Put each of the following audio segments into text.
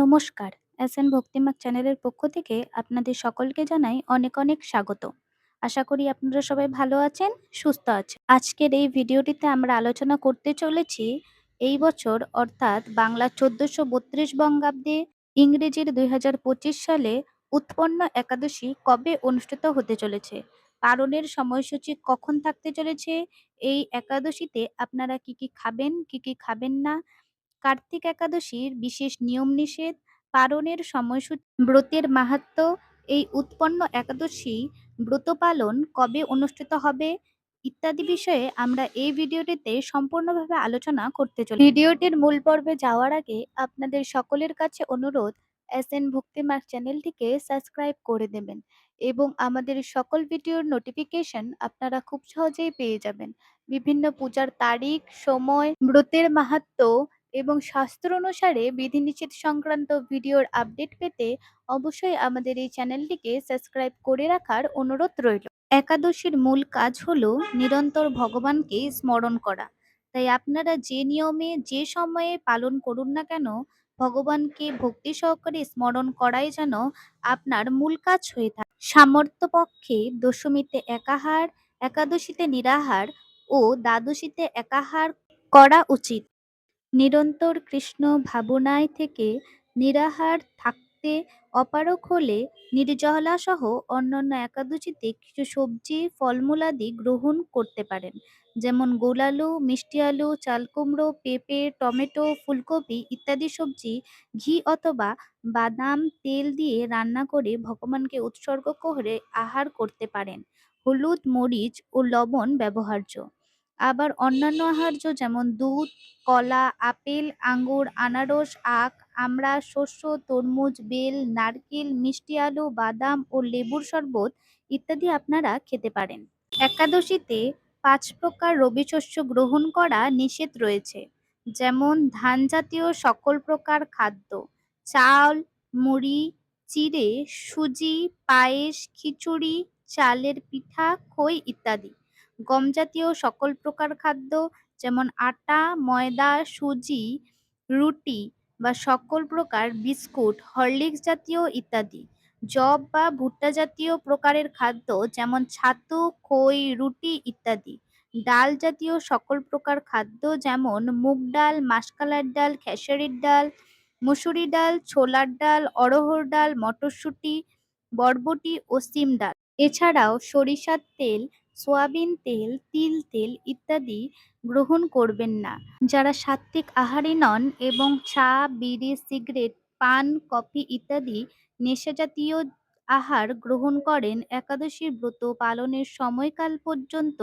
নমস্কার। এসএন ভক্তিমাক চ্যানেলের পক্ষ থেকে আপনাদের সকলকে জানাই অনেক অনেক স্বাগত। আশা করি আপনারা সবাই ভালো আছেন, সুস্থ আছেন। আজকের এই ভিডিওটিতে আমরা আলোচনা করতে চলেছি এই বছর, অর্থাৎ বাংলা চোদ্দশো বত্রিশ বঙ্গাব্দে ইংরেজির দুই হাজার পঁচিশ সালে উৎপন্ন একাদশী কবে অনুষ্ঠিত হতে চলেছে? পালনের সময়সূচি কখন থাকতে চলেছে? এই একাদশীতে আপনারা কি কি খাবেন, কি কি খাবেন না? কার্তিক একাদশীর বিশেষ নিয়ম নিষেধ পালনের সময়সূচি ব্রতের মাহাত্ম্য এই উৎপন্ন একাদশী ব্রত পালন কবে অনুষ্ঠিত হবে ইত্যাদি বিষয়ে আমরা এই ভিডিওটিতে সম্পূর্ণভাবে আলোচনা করতে চলি ভিডিওটির মূল পর্বে যাওয়ার আগে আপনাদের সকলের কাছে অনুরোধ, এস এন ভক্তিমার্ক চ্যানেলটিকে সাবস্ক্রাইব করে দেবেন এবং আমাদের সকল ভিডিওর নোটিফিকেশন আপনারা খুব সহজেই পেয়ে যাবেন। বিভিন্ন পূজার তারিখ, সময়, ব্রতের মাহাত্ম্য এবং শাস্ত্র অনুসারে বিধিনিষেধ সংক্রান্ত ভিডিওর আপডেট পেতে অবশ্যই আমাদের এই চ্যানেলটিকে সাবস্ক্রাইব করে রাখার অনুরোধ রইল। একাদশীর মূল কাজ হলো নিরন্তর ভগবানকে স্মরণ করা। তাই আপনারা যে নিয়মে, যে সময়ে পালন করুন না কেন, ভগবানকে ভক্তি সহকারে স্মরণ করাই যেন আপনার মূল কাজ হয়ে থাকে। সামর্থ্য পক্ষে দশমীতে একাহার, একাদশীতে নিরাহার ও দ্বাদশীতে একাহার করা উচিত। নিরন্তর কৃষ্ণ ভাবনায় থেকে নিরাহার থাকতে অপারগ হলে নির্জলাসহ অন্যান্য একাদশীতে কিছু সবজি ফলমূলাদি গ্রহণ করতে পারেন। যেমন গোলালু মিষ্টি আলু চালকুমড়ো পেঁপে, টমেটো, ফুলকপি ইত্যাদি সবজি, ঘি অথবা বাদাম, তেল দিয়ে রান্না করে ভগবানকে উৎসর্গ করে আহার করতে পারেন। হলুদ, মরিচ ও লবণ ব্যবহার্য। আবার অন্যান্য আহার্য যেমন দুধ, কলা, আপেল, আঙ্গুর, আনারস, আখ আমড়া শস্য, তরমুজ, বেল, নারকেল, মিষ্টি আলু, বাদাম ও লেবুর শরবত ইত্যাদি আপনারা খেতে পারেন। একাদশীতে পাঁচ প্রকার রবি শস্য গ্রহণ করা নিষেধ রয়েছে। যেমন ধান জাতীয় সকল প্রকার খাদ্য, চাল, মুড়ি, চিড়ে, সুজি, পায়েস, খিচুড়ি, চালের পিঠা, খই ইত্যাদি। গম জাতীয় সকল প্রকার খাদ্য, যেমন আটা, ময়দা, সুজি, রুটি বা সকল প্রকার বিস্কুট, হরলিক্স জাতীয় ইত্যাদি। জব বা ভুট্টা জাতীয় প্রকারের খাদ্য, যেমন ছাতু, খই, রুটি ইত্যাদি। ডাল জাতীয় সকল প্রকার খাদ্য, যেমন মুগ ডাল মাসকালার ডাল, খেসারির ডাল, মুসুরি ডাল, ছোলার ডাল, অড়হর ডাল, মটরশুঁটি, বরবটি ও সিম ডাল। এছাড়াও সরিষার তেল সোয়াবিন তেল, তিল তেল ইত্যাদি গ্রহণ করবেন না। যারা সাত্ত্বিক আহারী নন এবং চা, বিড়ি, সিগারেট, পান, কফি ইত্যাদি নেশাজাতীয় আহার গ্রহণ করেন একাদশীর ব্রত পালনের সময়কাল পর্যন্ত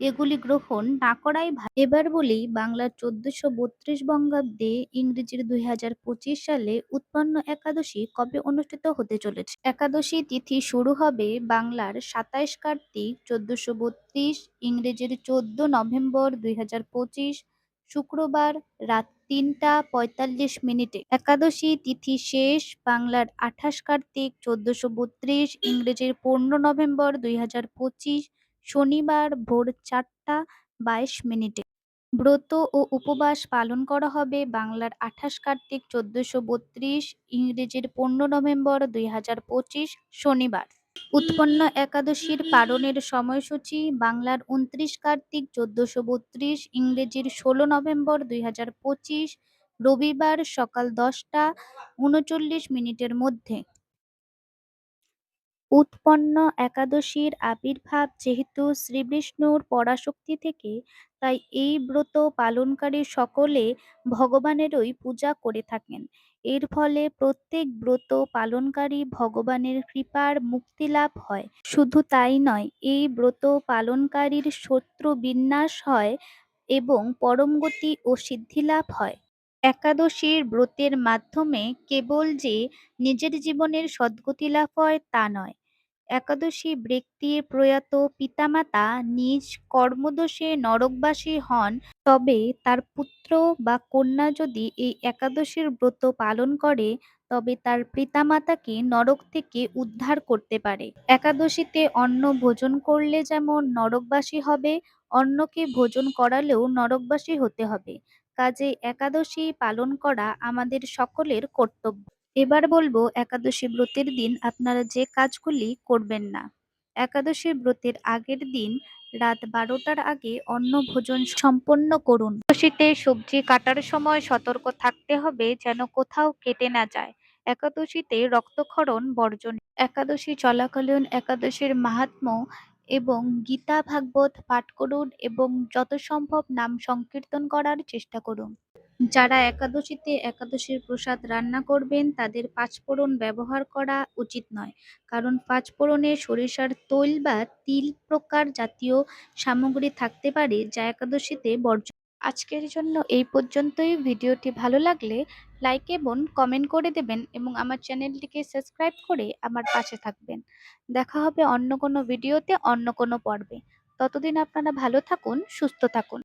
এগুলি গ্রহণ না করাই ভালো। এবার বলি বাংলার চোদ্দশো বত্রিশ বঙ্গাব্দে ইংরেজির দুই হাজার পঁচিশ সালে উৎপন্ন একাদশী কবে অনুষ্ঠিত হতে চলেছে? একাদশী তিথি শুরু হবে বাংলার সাতাইশ কার্তিক চোদ্দশো বত্রিশ, ইংরেজির চোদ্দ নভেম্বর দুই হাজার পঁচিশ, শুক্রবার রাত তিনটা পঁয়তাল্লিশ মিনিটে। একাদশী তিথি শেষ, বাংলার আঠাশ কার্তিক, চোদ্দশো বত্রিশ, ইংরেজির পনেরো নভেম্বর দুই হাজার পঁচিশ, শনিবার ভোর চারটা বাইশ মিনিটে। ব্রত ও উপবাস পালন করা হবে বাংলার আঠাশ কার্তিক, চোদ্দশো বত্রিশ, ইংরেজির পনেরো নভেম্বর দুই হাজার পঁচিশ, শনিবার। উৎপন্ন একাদশীর পালনের সময়সূচি বাংলার উনত্রিশ, কার্তিক চোদ্দশো বত্রিশ, ইংরেজির ষোলো নভেম্বর দুই হাজার পঁচিশ, রবিবার সকাল দশটা উনচল্লিশ মিনিটের মধ্যে। উৎপন্ন একাদশীর আবির্ভাব যেহেতু শ্রীবিষ্ণুর পরাশক্তি থেকে, তাই এই ব্রত পালনকারী সকলে ভগবানেরই পূজা করে থাকেন। এর ফলে প্রত্যেক ব্রত পালনকারী ভগবানের কৃপার মুক্তি লাভ হয়। শুধু তাই নয়, এই ব্রত পালনকারীর শত্রু বিন্যাস হয় এবং পরমগতি ও সিদ্ধিলাভ হয়। একাদশীর ব্রতের মাধ্যমে কেবল যে নিজের জীবনের সদ্গতি লাভ হয় তা নয় একাদশী ব্যক্তির প্রয়াত পিতামাতা নিজ কর্মদোষে নরকবাসী হন, তবে তার পুত্র বা কন্যা যদি এই একাদশীর ব্রত পালন করে, তবে তার পিতামাতাকে নরক থেকে উদ্ধার করতে পারে। একাদশীতে অন্ন ভোজন করলে যেমন নরকবাসী হবে, অন্নকে ভোজন করালেও নরকবাসী হতে হবে। কাজে একাদশী পালন করা আমাদের সকলের কর্তব্য। এবার বলব একাদশী ব্রতের দিন আপনারা যে কাজগুলি করবেন না। একাদশী ব্রতের আগের দিন রাত বারোটার আগে অন্ন ভোজন সম্পন্ন করুন। একাদশীতে সবজি কাটার সময় সতর্ক থাকতে হবে যেন কোথাও কেটে না যায়। একাদশীতে রক্তক্ষরণ বর্জন একাদশী চলাকালীন একাদশীর মাহাত্ম্য এবং গীতা ভাগবত পাঠ করুন এবং যত সম্ভব নাম সংকীর্তন করার চেষ্টা করুন। যারা একাদশীতে একাদশীর প্রসাদ রান্না করবেন, তাদের পাঁচফোড়ন ব্যবহার করা উচিত নয়। কারণ পাঁচফোড়নে সরিষার তৈল বা তিল প্রকার জাতীয় সামগ্রী থাকতে পারে যা একাদশীতে বর্জ্য আজকের জন্য এই পর্যন্তই। ভিডিওটি ভালো লাগলে লাইক এবং কমেন্ট করে দেবেন এবং আমার চ্যানেলটিকে সাবস্ক্রাইব করে আমার পাশে থাকবেন। দেখা হবে অন্য কোনো ভিডিওতে অন্য কোনো পর্বে। ততদিন আপনারা ভালো থাকুন, সুস্থ থাকুন।